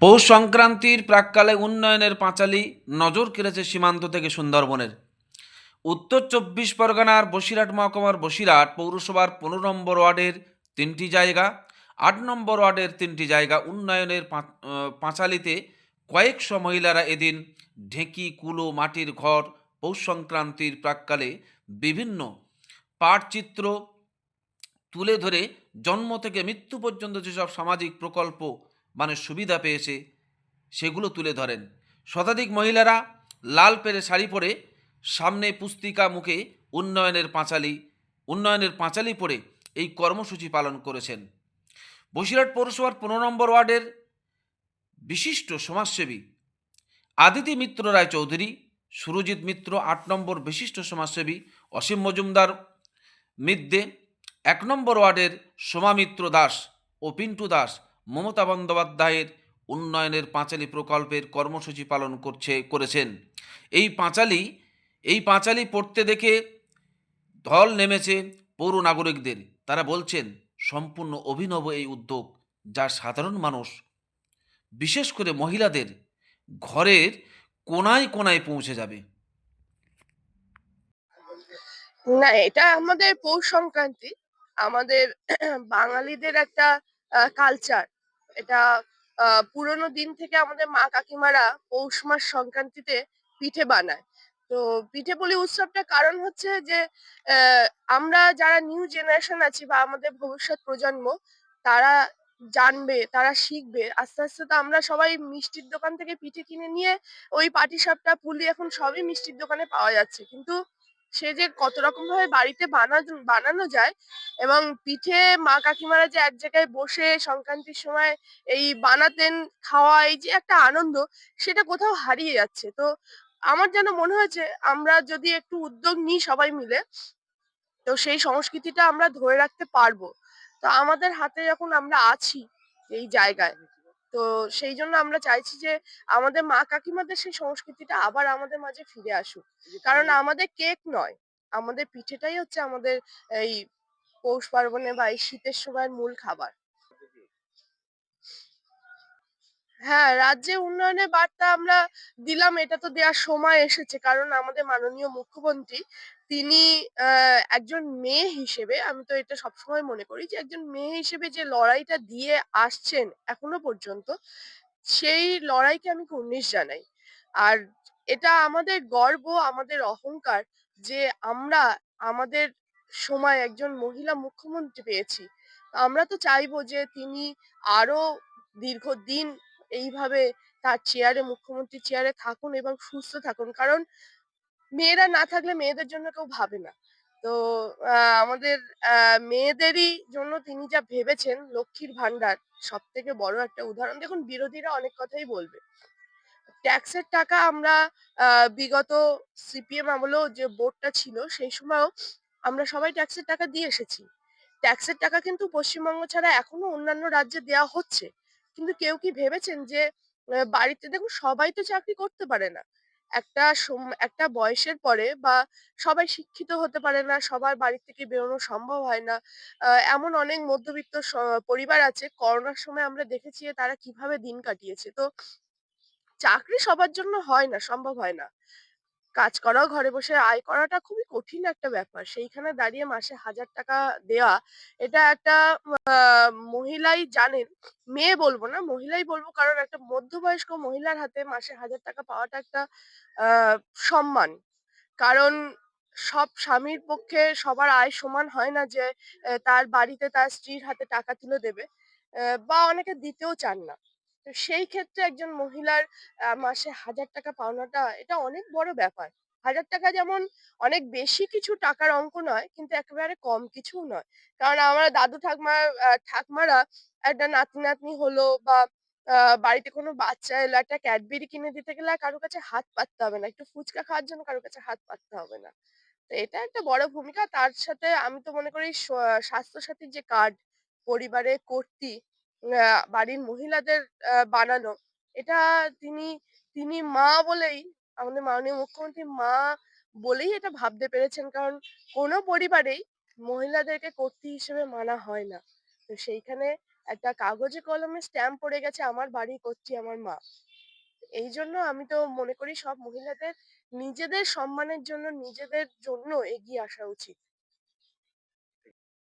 পৌষ সংক্রান্তির প্রাককালে উন্নয়নের পাঁচালি নজর কেড়েছে সীমান্ত থেকে সুন্দরবনের। উত্তর চব্বিশ পরগনার বসিরহাট মহকুমার বসিরহাট পৌরসভার পনেরো নম্বর ওয়ার্ডের তিনটি জায়গা আট নম্বর ওয়ার্ডের তিনটি জায়গা উন্নয়নের পাঁচালীতে কয়েকশো মহিলারা এদিন ঢেঁকি, কুলো, মাটির ঘর, পৌষ সংক্রান্তির প্রাককালে বিভিন্ন পাটচিত্র তুলে ধরে জন্ম থেকে মৃত্যু পর্যন্ত যেসব সামাজিক প্রকল্প মানে সুবিধা পেয়েছে, সেগুলো তুলে ধরেন। শতাধিক মহিলারা লাল পেরে শাড়ি পরে সামনে পুস্তিকা মুখে উন্নয়নের পাঁচালী উন্নয়নের পাঁচালী পরে এই কর্মসূচি পালন করেছেন। বসিরহাট পৌরসভার পনেরো নম্বর ওয়ার্ডের বিশিষ্ট সমাজসেবী আদিতি মিত্র রায় চৌধুরী, সুরজিৎ মিত্র আট নম্বর বিশিষ্ট সমাজসেবী, অসীম মজুমদার মিদ্যে এক নম্বর ওয়ার্ডের সোমামিত্র দাস ও পিন্টু দাস মমতা বন্দ্যোপাধ্যায়ের উন্নয়নের পাঁচালী প্রকল্পের কর্মসূচি পালন করছে, করেছেন। এই পাঁচালী এই পাঁচালী পড়তে দেখে ঢল নেমেছে পৌর নাগরিকদের। তারা বলছেন সম্পূর্ণ অভিনব এই উদ্যোগ যা সাধারণ মানুষ, বিশেষ করে মহিলাদের, ঘরের কোনায় কোনায় পৌঁছে যাবে। না, এটা আমাদের পৌষ সংক্রান্তি আমাদের বাঙালিদের একটা কালচার এটা পুরোনো দিন থেকে আমাদের মা কাকিমারা পৌষ মাস সংক্রান্তিতে পিঠে বানায়। তো পিঠে পুলি উৎসবটা কারণ হচ্ছে যে আহ, আমরা যারা নিউ জেনারেশন আছি বা আমাদের ভবিষ্যৎ প্রজন্ম তারা জানবে তারা শিখবে। আস্তে আস্তে তো আমরা সবাই মিষ্টির দোকান থেকে পিঠে কিনে নিয়ে ওই পাটিসাপটা পুলি এখন সবই মিষ্টির দোকানে পাওয়া যাচ্ছে। কিন্তু সে যে কত রকম ভাবে বাড়িতে বানানো বানানো যায় এবং পিঠে মা কাকিমারা যে এক জায়গায় বসে সংক্রান্তির সময় এই বানাতেন খাওয়া এই যে একটা আনন্দ সেটা কোথাও হারিয়ে যাচ্ছে। তো আমার যেন মনে হয়েছে আমরা যদি একটু উদ্যোগ নিই সবাই মিলে তো সেই সংস্কৃতিটা আমরা ধরে রাখতে পারব। তো আমাদের হাতে যখন আমরা আছি এই জায়গায়। তো সেই জন্য আমরা চাইছি যে আমাদের মা কাকিমাদের সেই সংস্কৃতিটা আবার আমাদের মাঝে ফিরে আসুক। কারণ আমাদের কেক নয় আমাদের পিঠেটাই হচ্ছে আমাদের এই পৌষ পার্বণে বা এই শীতের সময়ের মূল খাবার। হ্যাঁ রাজ্যে উন্নয়নের বার্তা আমরা দিলাম, এটা তো দেওয়ার সময় এসেছে। কারণ আমাদের মাননীয় মুখ্যমন্ত্রী, তিনি একজন মেয়ে হিসেবে, আমি তো এটা সবসময় মনে করি যে একজন মেয়ে হিসেবে যে লড়াইটা দিয়ে আসছেন এখনও পর্যন্ত, সেই লড়াইকে আমি কুর্নিশ জানাই। আর এটা আমাদের গর্ব, আমাদের অহংকার যে আমরা আমাদের সময় একজন মহিলা মুখ্যমন্ত্রী পেয়েছি। আমরা তো চাইব যে তিনি আরও দীর্ঘদিন এইভাবে তার চেয়ারে মুখ্যমন্ত্রী চেয়ারে থাকুন এবং সুস্থ থাকুন। কারণ মেয়েরা না থাকলে মেয়েদের জন্য কেউ ভাবে না। তো আমাদের মেয়েদেরই জন্য তিনি যা ভেবেছেন লক্ষ্মীর ভান্ডার সব থেকে বড় একটা উদাহরণ। দেখুন, বিরোধীরা অনেক কথাই বলবে। ট্যাক্সের টাকা আমরা বিগত সিপিএম আমলেও যে বোর্ডটা ছিল, সেই সময়ও আমরা সবাই ট্যাক্সের টাকা দিয়ে এসেছি। ট্যাক্সের টাকা কিন্তু পশ্চিমবঙ্গ ছাড়া এখনও অন্যান্য রাজ্যে দেওয়া হচ্ছে। কিন্তু কেউ কি ভেবেছেন যে বাড়িতে দেখুন সবাই তো চাকরি করতে পারে না। একটা একটা বয়সের পরে বা সবাই শিক্ষিত হতে পারে না সবার বাড়ি থেকে বেরোনো সম্ভব হয় না। আহ, এমন অনেক মধ্যবিত্ত পরিবার আছে করোনার সময় আমরা দেখেছি তারা কীভাবে দিন কাটিয়েছে। তো চাকরি সবার জন্য হয় না সম্ভব হয় না। কাজ করাও, ঘরে বসে আয় করাটা খুবই কঠিন একটা ব্যাপার। সেইখানে দাঁড়িয়ে মাসে হাজার টাকা দেওয়া এটা একটা মহিলাই জানেন, মেয়ে বলব না, মহিলাই বলব কারণ একটা মধ্যবয়স্ক মহিলার হাতে মাসে হাজার টাকা পাওয়াটা একটা সম্মান। কারণ সব স্বামীর পক্ষে সবার আয় সমান হয় না যে তার বাড়িতে তার স্ত্রীর হাতে টাকা তুলে দেবে বা অনেকে দিতেও চান না। তো সেই ক্ষেত্রে একজন মহিলার মাসে হাজার টাকা পাওনাটা, এটা অনেক বড় ব্যাপার। হাজার টাকা যেমন অনেক বেশি কিছু টাকার অঙ্ক নয়, কিন্তু একেবারে কম কিছু নয়। কারণ আমার দাদু ঠাকমা ঠাকমারা একটা নাতি নাতনি হলো বা বাড়িতে কোনো বাচ্চা এলো, একটা ক্যাডবেরি কিনে দিতে গেলে কারোর কাছে হাত পাততে হবে না। একটু ফুচকা খাওয়ার জন্য কারোর কাছে হাত পাততে হবে না। তো এটা একটা বড় ভূমিকা। তার সাথে আমি তো মনে করি স্বাস্থ্য সাথীর যে কার্ড পরিবারে কর্তী বাড়ির মহিলাদের বানানো। এটা তিনি তিনি মা বলেই, আমাদের মাননীয় মুখ্যমন্ত্রী মা বলেই এটা ভাবতে পেরেছেন। কারণ কোনো পরিবারেই মহিলাদেরকে কর্ত্রী হিসেবে মানা হয় না। তো সেইখানে একটা কাগজে কলমে স্ট্যাম্প পড়ে গেছে, আমার বাড়ি কর্ত্রী আমার মা। এই জন্য আমি তো মনে করি সব মহিলাদের নিজেদের সম্মানের জন্য, নিজেদের জন্য এগিয়ে আসা উচিত।